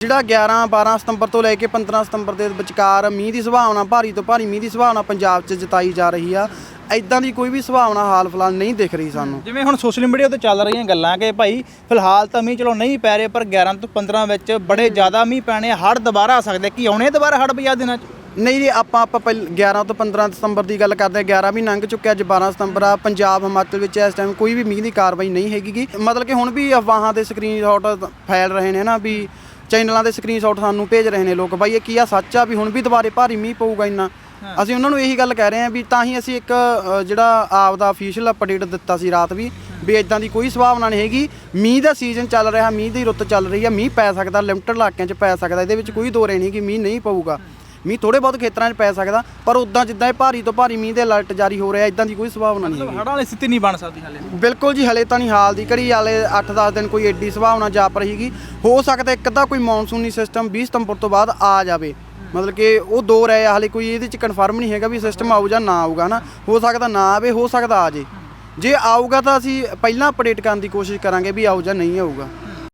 ਜਿਹੜਾ 11 12 ਸਤੰਬਰ ਤੋਂ ਲੈ ਕੇ 15 ਸਤੰਬਰ ਦੇ ਵਿਚਕਾਰ ਮੀਂਹ ਦੀ ਸੰਭਾਵਨਾ ਭਾਰੀ ਤੋਂ ਭਾਰੀ ਮੀਂਹ ਦੀ ਸੰਭਾਵਨਾ ਪੰਜਾਬ 'ਚ ਜਤਾਈ ਜਾ ਰਹੀ ਆ। ਐਦਾਂ ਦੀ ਕੋਈ ਵੀ ਸੰਭਾਵਨਾ ਹਾਲ ਫਿਲਹਾਲ ਨਹੀਂ ਦਿਖ ਰਹੀ ਸਾਨੂੰ। ਜਿਵੇਂ ਹੁਣ ਸੋਸ਼ਲ ਮੀਡੀਆ ਤੇ ਚੱਲ ਰਹੀਆਂ ਗੱਲਾਂ ਕਿ ਭਾਈ ਫਿਲਹਾਲ ਤਾਂ ਮੀਂਹ ਚਲੋ ਨਹੀਂ ਪੈ ਰਹੇ ਪਰ 11 ਤੋਂ 15 ਵਿੱਚ ਬੜੇ ਜ਼ਿਆਦਾ ਮੀਂਹ ਪੈਣੇ ਹੜ ਦੁਬਾਰਾ ਆ ਸਕਦੇ ਕੀ ਆਉਣੇ ਦੁਬਾਰਾ ਹੜ ਬਜਾ ਦਿਨਾਂ ਚ? ਨਹੀਂ ਜੀ ਆਪਾਂ ਆਪਾਂ ਪਹਿਲ 11 ਤੋਂ 15 ਸਤੰਬਰ ਦੀ ਗੱਲ ਕਰਦੇ ਹਾਂ 11 ਵੀ ਲੰਘ ਚੁੱਕਿਆ ਅੱਜ 12 ਸਤੰਬਰ ਆ। ਪੰਜਾਬ ਹਿਮਾਚਲ ਵਿੱਚ ਇਸ ਟਾਈਮ ਕੋਈ ਵੀ ਮੀਂਹ ਦੀ ਕਾਰਵਾਈ ਨਹੀਂ ਹੈਗੀ। ਮਤਲਬ ਕਿ ਹੁਣ ਵੀ ਅਫਵਾਹਾਂ ਦੇ ਸਕਰੀਨਸ਼ਾਟ ਫੈਲ ਰਹੇ ਨੇ ਨਾ ਵੀ ਚੈਨਲਾਂ ਦੇ ਸਕਰੀਨਸ਼ਾਟ ਸਾਨੂੰ ਭੇਜ ਰਹੇ ਨੇ ਲੋਕ। ਬਾਈ ਇਹ ਕੀ ਆ? ਸੱਚ ਆ ਵੀ ਹੁਣ ਵੀ ਦੁਬਾਰੇ ਭਾਰੀ ਮੀਂਹ ਪਊਗਾ ਇੰਨਾ। ਅਸੀਂ ਉਹਨਾਂ ਨੂੰ ਇਹੀ ਗੱਲ ਕਹਿ ਰਹੇ ਹਾਂ ਵੀ ਤਾਂ ਹੀ ਅਸੀਂ ਇੱਕ ਜਿਹੜਾ ਆਪ ਦਾ ਅਫੀਸ਼ੀਅਲ ਅਪਡੇਟ ਦਿੱਤਾ ਸੀ ਰਾਤ ਵੀ ਵੀ ਇਦਾਂ ਦੀ ਕੋਈ ਸੰਭਾਵਨਾ ਨਹੀਂ ਹੈਗੀ। ਮੀਂਹ ਦਾ ਸੀਜ਼ਨ ਚੱਲ ਰਿਹਾ ਮੀਂਹ ਦੀ ਰੁੱਤ ਚੱਲ ਰਹੀ ਆ। ਮੀਂਹ ਪੈ ਸਕਦਾ ਲਿਮਟਡ ਇਲਾਕਿਆਂ 'ਚ ਪੈ ਸਕਦਾ ਇਹਦੇ ਵਿੱਚ ਕੋਈ ਦੋ ਰਹਿ ਨਹੀਂ ਕਿ ਮੀਂਹ ਨਹੀਂ ਪਊਗਾ। ਮੀਂਹ ਥੋੜੇ ਬਹੁਤ ਖੇਤਰਾਂ 'ਚ ਪੈ ਸਕਦਾ ਪਰ ਉਦਾਂ ਜਿੱਦਾਂ ਇਹ ਭਾਰੀ ਤੋਂ ਭਾਰੀ ਮੀਂਹ ਦੇ ਅਲਰਟ ਜਾਰੀ ਹੋ ਰਿਹਾ ਇਦਾਂ ਦੀ ਕੋਈ ਸੰਭਾਵਨਾ ਨਹੀਂ ਹੈਗੀ। ਹੜਾਂ ਵਾਲੀ ਸਥਿਤੀ ਨਹੀਂ ਬਣ ਸਕਦੀ ਹਾਲੇ। ਬਿਲਕੁਲ ਜੀ ਹਲੇ ਤਾਂ ਨਹੀਂ ਹਾਲ ਦੀ ਘੜੀ ਹਾਲੇ 8-10 ਦਿਨ ਕੋਈ ਐਡੀ ਸੰਭਾਵਨਾ ਜਾਪ ਰਹੀਗੀ। ਹੋ ਸਕਦਾ ਇੱਕ ਅੱਧਾ ਕੋਈ ਮੌਨਸੂਨੀ ਸਿਸਟਮ 20 ਸਤੰਬਰ ਤੋਂ ਬਾਅਦ ਆ ਜਾਵੇ। ਮਤਲਬ ਕਿ ਉਹ ਦੋ ਰਹੇ ਆ ਹਲੇ ਕੋਈ ਇਹਦੇ ਚ ਕਨਫਰਮ ਨਹੀਂ ਹੈਗਾ ਵੀ ਸਿਸਟਮ ਆਊ ਜਾਂ ਨਾ ਆਊਗਾ ਨਾ ਹੋ ਸਕਦਾ ਨਾ ਆਵੇ ਹੋ ਸਕਦਾ ਆ ਜੇ। ਜੇ ਆਊਗਾ ਤਾਂ ਅਸੀਂ ਪਹਿਲਾਂ ਅਪਡੇਟ ਕਰਨ ਦੀ ਕੋਸ਼ਿਸ਼ ਕਰਾਂਗੇ ਵੀ ਆਊ ਜਾਂ ਨਹੀਂ ਆਊਗਾ।